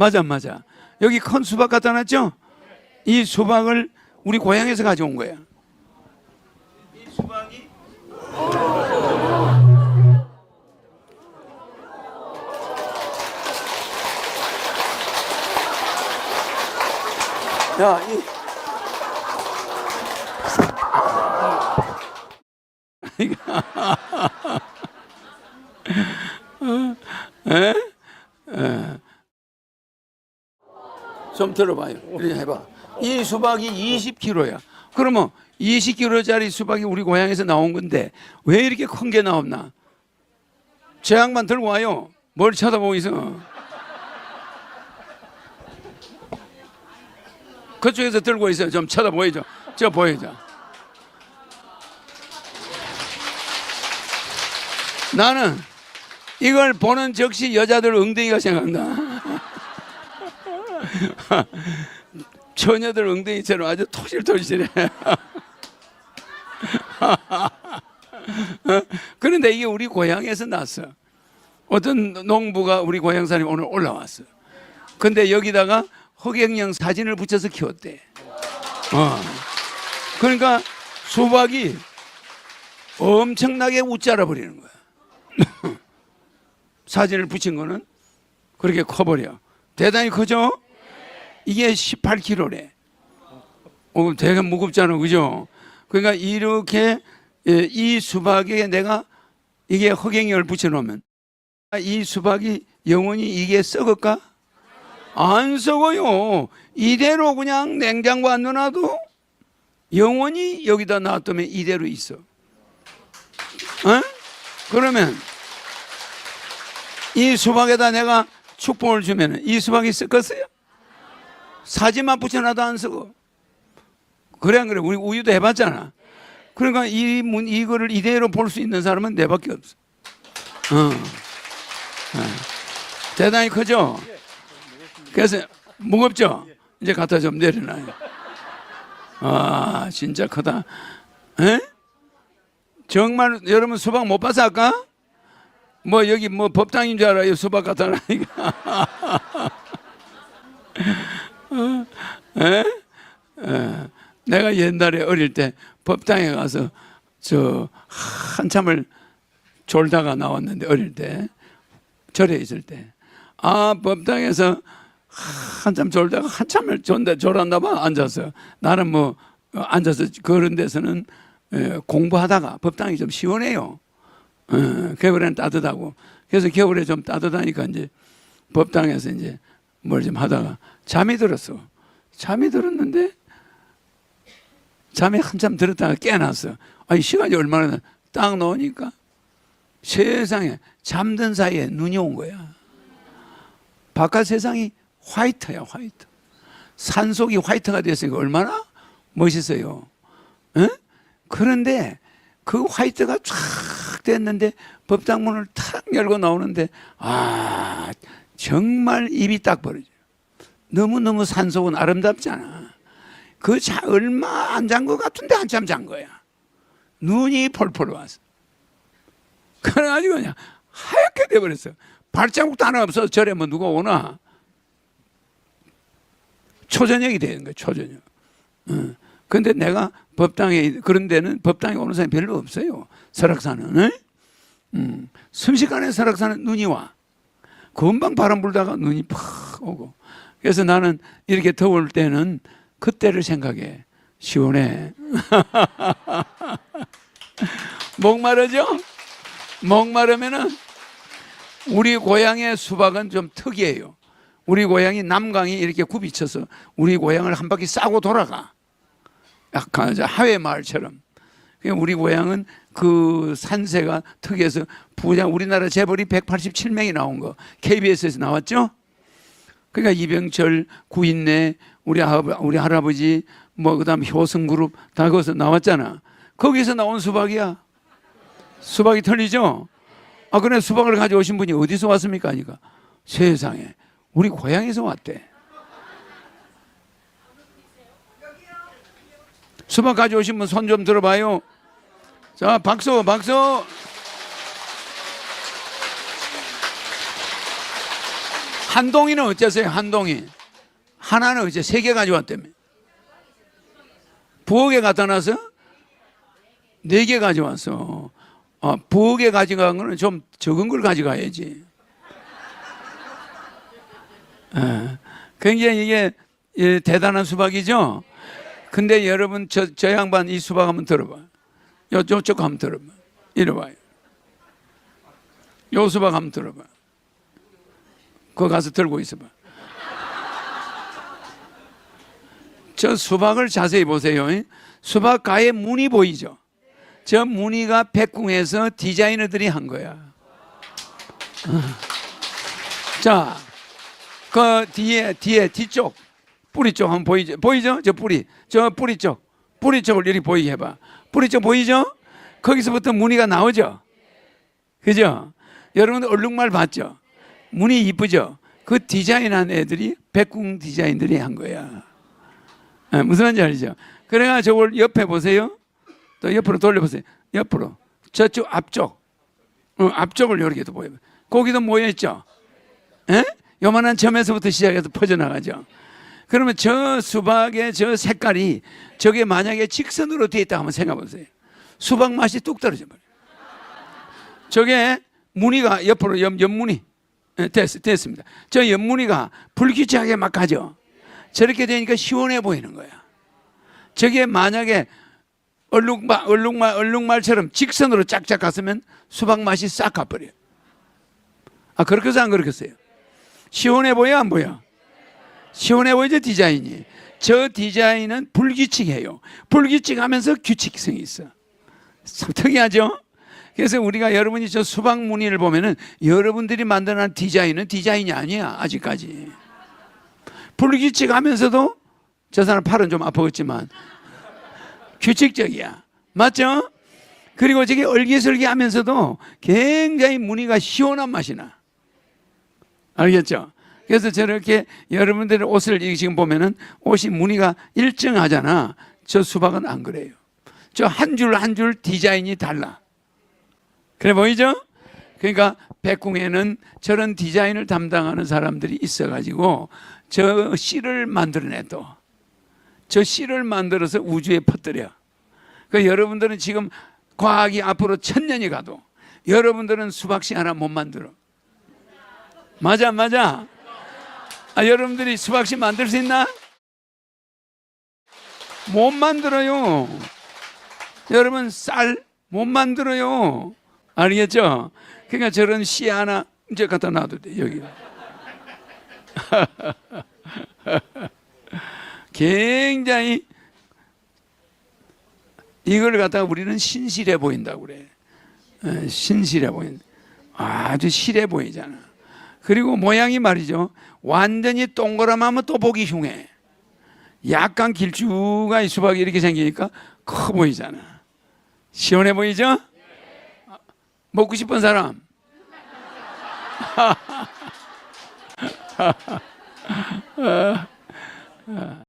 맞아 맞아. 여기 큰 수박 갖다 놨죠? 이 수박을 우리 고향에서 가져온 거야. 이 수박이 야, 이 에? 에. 좀 들어봐요. 이렇게 해봐. 이 수박이 20kg야. 그러면 20kg짜리 수박이 우리 고향에서 나온 건데 왜 이렇게 큰 게 나왔나? 제 양반 들고 와요. 뭘 쳐다보고 있어? 그쪽에서 들고 있어요. 좀 쳐다보이죠? 저 보이죠? 나는 이걸 보는 즉시 여자들 엉덩이가 생각나. 처녀들 엉덩이처럼 아주 토실토실해. 어? 그런데 이게 우리 고향에서 났어. 어떤 농부가 우리 고향 사람이 오늘 올라왔어. 근데 여기다가 허경영 사진을 붙여서 키웠대. 어. 그러니까 수박이 엄청나게 웃자라 버리는 거야. 사진을 붙인 거는 그렇게 커버려. 대단히 크죠? 이게 18kg래. 어, 되게 무겁잖아, 그죠? 그러니까 이렇게 예, 이 수박에 내가 이게 허경영을 붙여놓으면 이 수박이 영원히 이게 썩을까? 안 썩어요. 이대로 그냥 냉장고 안 넣어놔도 영원히 여기다 놔두면 이대로 있어. 어? 그러면 이 수박에다 내가 축복을 주면 이 수박이 썩었어요? 사진만 붙여놔도 안 썩어. 그래 안 그래? 우리 우유도 해봤잖아. 그러니까 이 문, 이거를 이대로 볼 수 있는 사람은 내밖에 없어. 어. 어. 대단히 크죠? 그래서 무겁죠? 이제 갖다 좀 내려놔요. 아, 진짜 크다. 에? 정말 여러분 수박 못 봐서 아까? 뭐 여기 뭐 법당인 줄 알아요 수박 갖다 놔니까. 어? 에? 에. 내가 옛날에 어릴 때 법당에 가서 저 한참을 졸다가 나왔는데 어릴 때 절에 있을 때 아 법당에서 한참 졸다가 한참을 존다 졸았나 봐 앉아서 나는 뭐 어, 앉아서 그런 데서는 에, 공부하다가 법당이 좀 시원해요. 어, 겨울에는 따뜻하고 그래서 겨울에 좀 따뜻하니까 이제 법당에서 이제 뭘 좀 하다가 잠이 들었어. 잠이 들었는데 잠이 한참 들었다가 깨어났어. 아니 시간이 얼마나 딱 나오니까 세상에 잠든 사이에 눈이 온 거야. 바깥 세상이 화이트야 화이트. 산속이 화이트가 됐으니까 얼마나 멋있어요. 에? 그런데 그 화이트가 쫙 됐는데 법당 문을 탁 열고 나오는데 아 정말 입이 딱 벌어져. 너무너무 산속은 아름답잖아. 그 자, 얼마 안 잔 것 같은데 한참 잔 거야. 눈이 펄펄 왔어. 그래가지고 그냥 하얗게 돼버렸어. 발자국도 하나 없어. 절에 뭐 누가 오나. 초저녁이 되는 거야, 초저녁. 어. 근데 내가 법당에, 그런 데는 법당에 오는 사람이 별로 없어요. 설악산은. 어? 음. 순식간에 설악산은 눈이 와. 금방 바람 불다가 눈이 팍 오고. 그래서 나는 이렇게 더울 때는 그때를 생각해. 시원해. 목마르죠? 목마르면은 우리 고향의 수박은 좀 특이해요. 우리 고향이 남강이 이렇게 굽이쳐서 우리 고향을 한 바퀴 싸고 돌아가. 약간 저 하회 마을처럼. 그러니까 우리 고향은 그 산세가 특이해서 부자 우리나라 재벌이 187명이 나온 거 KBS에서 나왔죠? 그러니까 이병철 구인내 우리 아 우리 할아버지 뭐 그다음 효성그룹 다 거기서 나왔잖아. 거기서 나온 수박이야. 수박이 틀리죠? 아 그래 수박을 가져오신 분이 어디서 왔습니까? 하니까 세상에 우리 고향에서 왔대. 수박 가져오신 분 손 좀 들어봐요. 자 박수 박수. 한동이는 어째서요? 한동이 하나는 어째 세 개 가져왔다며? 부엌에 갖다 놔서 네 개 가져왔어. 어, 부엌에 가져간 거는 좀 적은 걸 가져가야지. 예, 굉장히 이게 예, 대단한 수박이죠. 근데 여러분 저, 저 양반 이 수박 한번 들어봐. 요, 요쪽 한번 들어봐. 이리 와요. 요 수박 한번 들어봐. 그거 가서 들고 있어봐. 저 수박을 자세히 보세요. 수박 가에 무늬 보이죠? 저 무늬가 백궁에서 디자이너들이 한 거야. 어. 자, 그 뒤에 뒤에 뒤쪽 뿌리 쪽 한번 보이죠? 보이죠? 저 뿌리, 저 뿌리 쪽, 뿌리 쪽을 이렇게 보이게 해봐. 뿌리 쪽 보이죠? 거기서부터 무늬가 나오죠. 그죠? 여러분 얼룩말 봤죠? 무늬 이쁘죠? 그 디자인한 애들이 백궁 디자인들이 한 거야. 예, 무슨 말인지 알죠? 그래가 저걸 옆에 보세요. 또 옆으로 돌려보세요. 옆으로. 저쪽 앞쪽. 어, 앞쪽을 이렇게 도 보여요. 거기도 모여있죠? 예? 요만한 점에서부터 시작해서 퍼져나가죠. 그러면 저 수박의 저 색깔이 저게 만약에 직선으로 되어 있다 한번 생각해 보세요. 수박 맛이 뚝 떨어져 버려요. 저게 무늬가 옆으로 옆, 옆무늬 예, 됐, 됐습니다. 저 옆무늬가 불규칙하게 막 가죠. 저렇게 되니까 시원해 보이는 거야. 저게 만약에 얼룩말, 얼룩말, 얼룩말처럼 직선으로 짝짝 갔으면 수박 맛이 싹 가버려요. 아, 그렇겠어요? 안 그렇겠어요? 시원해 보여? 안 보여? 시원해 보이죠? 디자인이. 저 디자인은 불규칙해요. 불규칙하면서 규칙성이 있어. 참 특이하죠? 그래서 우리가 여러분이 저 수박 무늬를 보면은 여러분들이 만드는 디자인은 디자인이 아니야. 아직까지. 불규칙하면서도 저 사람 팔은 좀 아프겠지만 규칙적이야. 맞죠? 그리고 저게 얼기설기 하면서도 굉장히 무늬가 시원한 맛이 나. 알겠죠? 그래서 저렇게 여러분들의 옷을 이 지금 보면은 옷이 무늬가 일정하잖아. 저 수박은 안 그래요. 저 한 줄 한 줄 디자인이 달라. 그래 보이죠? 그러니까 백궁에는 저런 디자인을 담당하는 사람들이 있어가지고 저 씨를 만들어내 또. 저 씨를 만들어서 우주에 퍼뜨려. 그 여러분들은 지금 과학이 앞으로 천 년이 가도 여러분들은 수박씨 하나 못 만들어. 맞아, 맞아. 아, 여러분들이 수박씨 만들 수 있나? 못 만들어요. 여러분 쌀 못 만들어요. 알겠죠? 그러니까 저런 씨 하나 이제 갖다 놔도 돼 여기. 굉장히 이걸 갖다가 우리는 신실해 보인다고 그래. 에, 신실해 보인. 아주 실해 보이잖아. 그리고 모양이 말이죠. 완전히 동그라하면 또 보기 흉해. 약간 길쭉한 이 수박이 이렇게 생기니까 커 보이잖아. 시원해 보이죠? 먹고 싶은 사람.